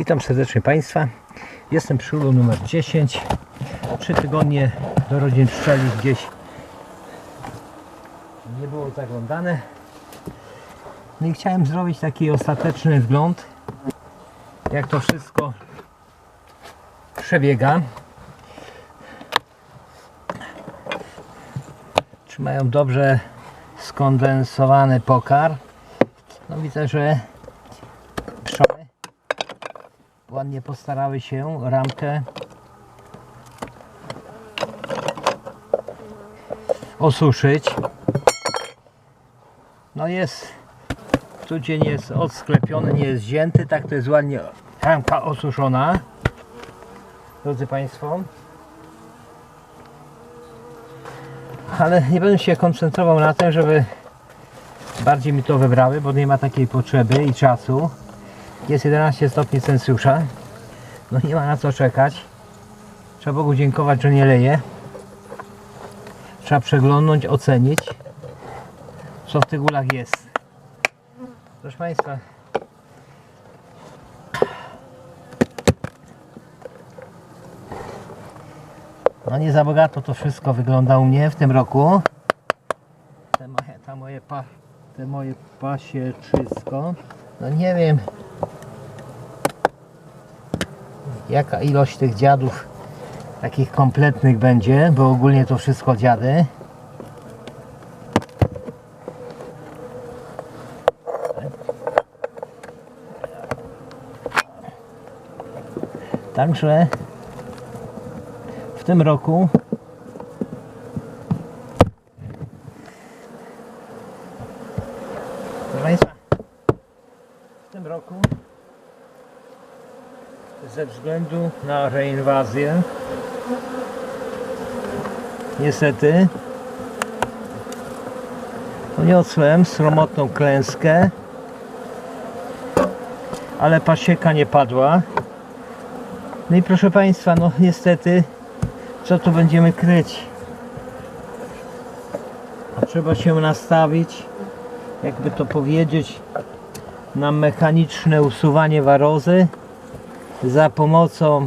Witam serdecznie Państwa. Jestem przy ulu numer 10. Trzy tygodnie do rodzin pszczeli gdzieś nie było zaglądane. No i chciałem zrobić taki ostateczny wgląd, jak to wszystko przebiega. Czy mają dobrze skondensowany pokar. No widzę, że pszczoły ładnie postarały się ramkę osuszyć. No jest, studzień jest odsklepiony, nie jest wzięty, tak to jest ładnie ramka osuszona. Drodzy Państwo. Ale nie będę się koncentrował na tym, żeby bardziej mi to wybrały, bo nie ma takiej potrzeby i czasu. Jest 11 stopni Celsjusza. No nie ma na co czekać. Trzeba Bogu dziękować, że nie leje. Trzeba przeglądnąć, ocenić, co w tych ulach jest. Proszę Państwa. No nie za bogato to wszystko wygląda u mnie w tym roku. Te moje, ta moje pa, te moje pasieczysko. No nie wiem jaka ilość tych dziadów takich kompletnych będzie, bo ogólnie to wszystko dziady. Także w tym roku Proszę Państwa, w tym roku ze względu na reinwazję. Niestety poniosłem sromotną klęskę ale pasieka nie padła. No i proszę Państwa no niestety co tu będziemy kryć? A trzeba się nastawić jakby to powiedzieć na mechaniczne usuwanie warozy za pomocą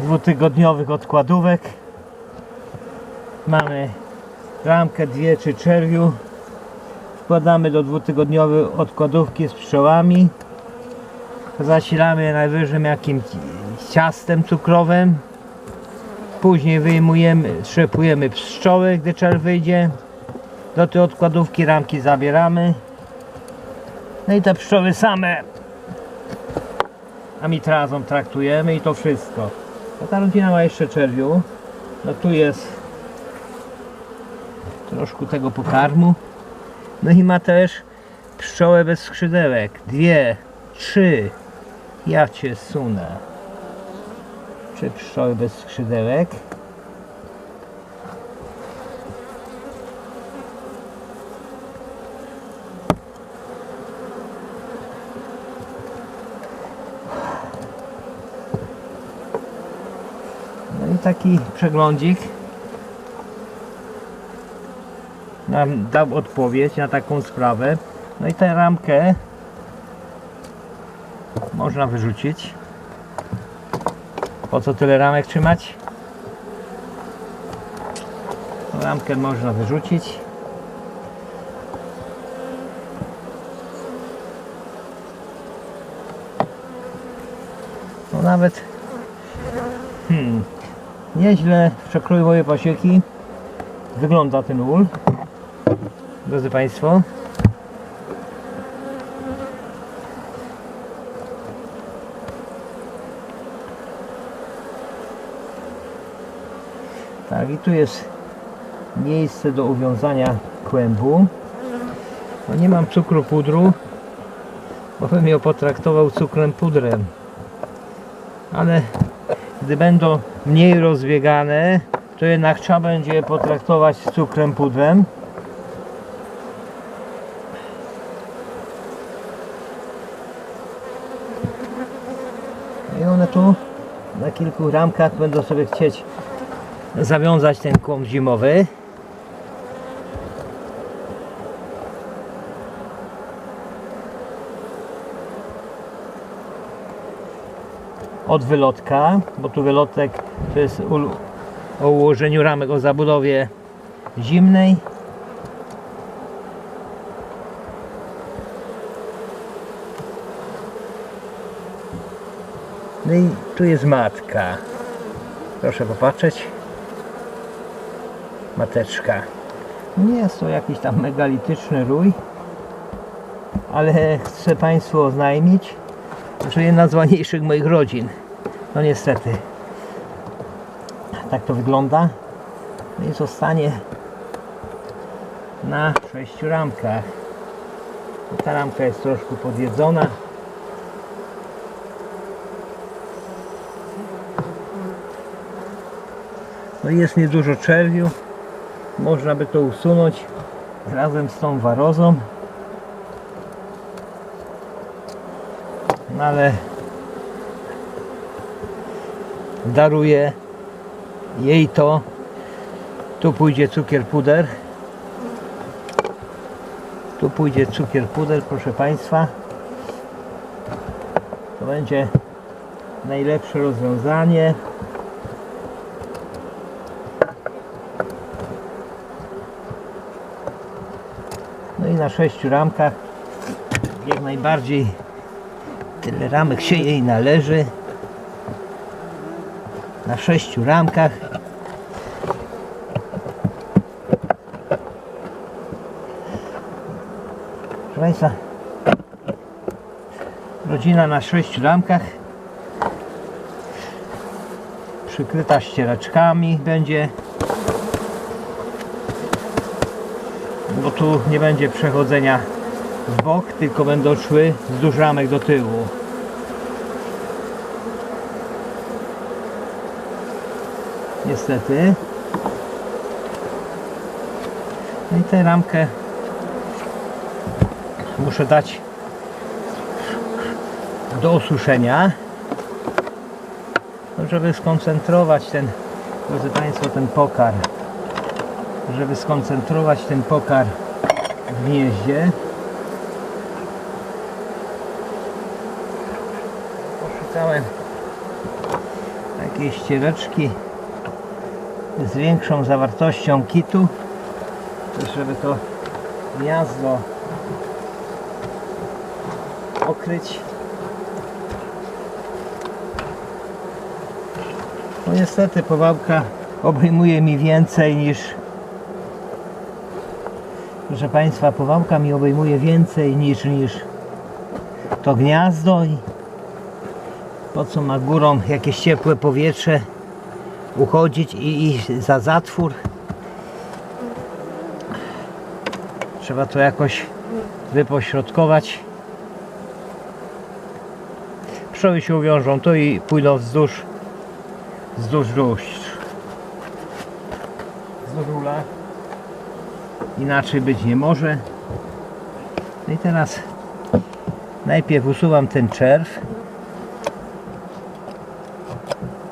dwutygodniowych odkładówek. Mamy ramkę dwie czy czerwiu wkładamy do dwutygodniowej odkładówki z pszczołami. Zasilamy najwyżej jakimś ciastem cukrowym. Później wyjmujemy, trzepujemy pszczoły gdy czer wyjdzie. Do tej odkładówki ramki zabieramy. No i te pszczoły same amitrazą traktujemy i to wszystko. A ta rodzina ma jeszcze czerwiu. No tu jest troszkę tego pokarmu. No i ma też pszczołę bez skrzydełek. Dwie, trzy. Ja cię sunę. Trzy pszczoły bez skrzydełek. Taki przeglądzik nam dał odpowiedź na taką sprawę. No i tę ramkę można wyrzucić. Po co tyle ramek trzymać? Ramkę można wyrzucić. No nawet nieźle w przekroju mojej pasieki. Wygląda ten ul. Drodzy Państwo. Tak i tu jest miejsce do uwiązania kłębu. No nie mam cukru pudru bo bym ją potraktował cukrem pudrem. Ale gdy będą mniej rozbiegane, to jednak trzeba będzie je potraktować z cukrem pudrem. I one tu na kilku ramkach będą sobie chcieć zawiązać ten kłąb zimowy. Od wylotka, bo tu wylotek to jest o ułożeniu ramek o zabudowie zimnej. No i tu jest matka. Proszę popatrzeć. Mateczka. Nie jest to jakiś tam megalityczny rój, ale chcę Państwu oznajmić, że jedna z ładniejszych moich rodzin. No niestety. Tak to wygląda. No i zostanie na sześciu ramkach. Ta ramka jest troszkę podjedzona. No jest niedużo czerwiu. Można by to usunąć razem z tą warozą. Ale daruję jej to. Tu pójdzie cukier puder. Tu pójdzie cukier puder, proszę Państwa. To będzie najlepsze rozwiązanie. No i na sześciu ramkach jak najbardziej tyle ramek się jej należy. Na sześciu ramkach. Proszę Państwa, rodzina na sześciu ramkach. Przykryta ścieraczkami będzie. Bo tu nie będzie przechodzenia w bok, tylko będą szły wzdłuż ramek do tyłu. Niestety. No i tę ramkę muszę dać do osuszenia, żeby skoncentrować ten, drodzy Państwo, ten pokar żeby skoncentrować ten pokar w gnieździe. Takiej ściereczki z większą zawartością kitu, żeby to gniazdo okryć. No niestety powałka obejmuje mi więcej niż Proszę Państwa, powałka mi obejmuje więcej niż, niż to gniazdo i po co ma górą jakieś ciepłe powietrze uchodzić i iść za zatwór. Trzeba to jakoś wypośrodkować. Pszczoły się uwiążą to i pójdą wzdłuż wzdłuż róż. Wzdłuż rula inaczej być nie może. No i teraz najpierw usuwam ten czerw,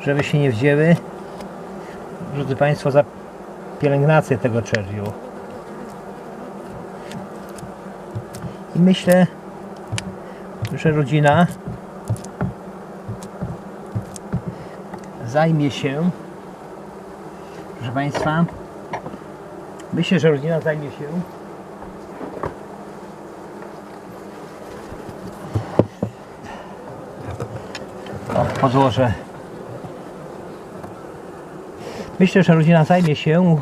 żeby się nie wzięły, drodzy Państwo, za pielęgnację tego czerwiu. I myślę, że rodzina zajmie się, proszę Państwa, Myślę, że rodzina zajmie się o, podłoże Myślę, że rodzina zajmie się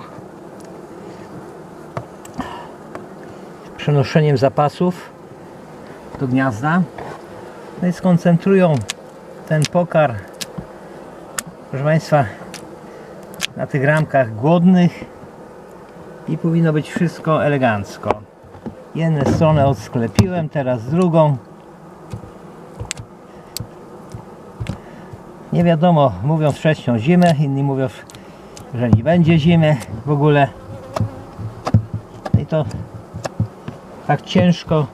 przenoszeniem zapasów do gniazda no i skoncentrują ten pokar proszę Państwa na tych ramkach głodnych i powinno być wszystko elegancko. Jedną stronę odsklepiłem, teraz drugą. Nie wiadomo, mówią wcześniej zimę, inni mówią, że nie będzie zimy w ogóle. No I to tak ciężko,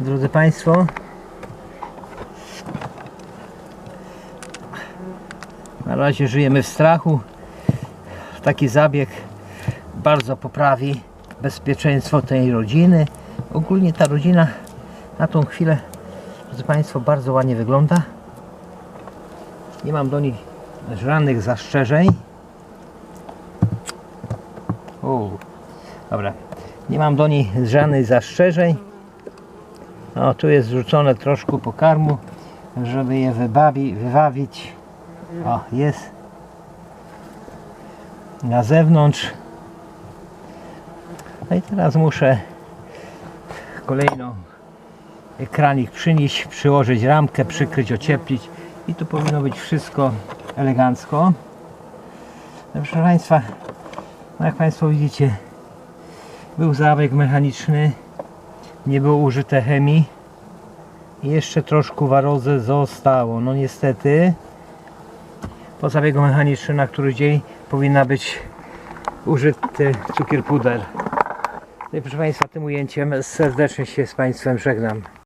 drodzy Państwo. Na razie żyjemy w strachu. Taki zabieg bardzo poprawi bezpieczeństwo tej rodziny. Ogólnie ta rodzina na tą chwilę, drodzy Państwo, bardzo ładnie wygląda. Nie mam do nich żadnych zastrzeżeń. O, dobra. Nie mam do nich żadnych zastrzeżeń. O, tu jest zrzucone troszkę pokarmu, żeby je wybawi, wywawić. O, jest na zewnątrz. No i teraz muszę kolejno ekranik przynieść, przyłożyć ramkę, przykryć, ocieplić i tu powinno być wszystko elegancko. No, Proszę Państwa, no jak Państwo widzicie, był zabieg mechaniczny, nie było użyte chemii i jeszcze troszkę warozy zostało. No niestety po zabiegu mechanicznym na który dzień powinna być użyty cukier puder. No i proszę Państwa, tym ujęciem serdecznie się z Państwem żegnam.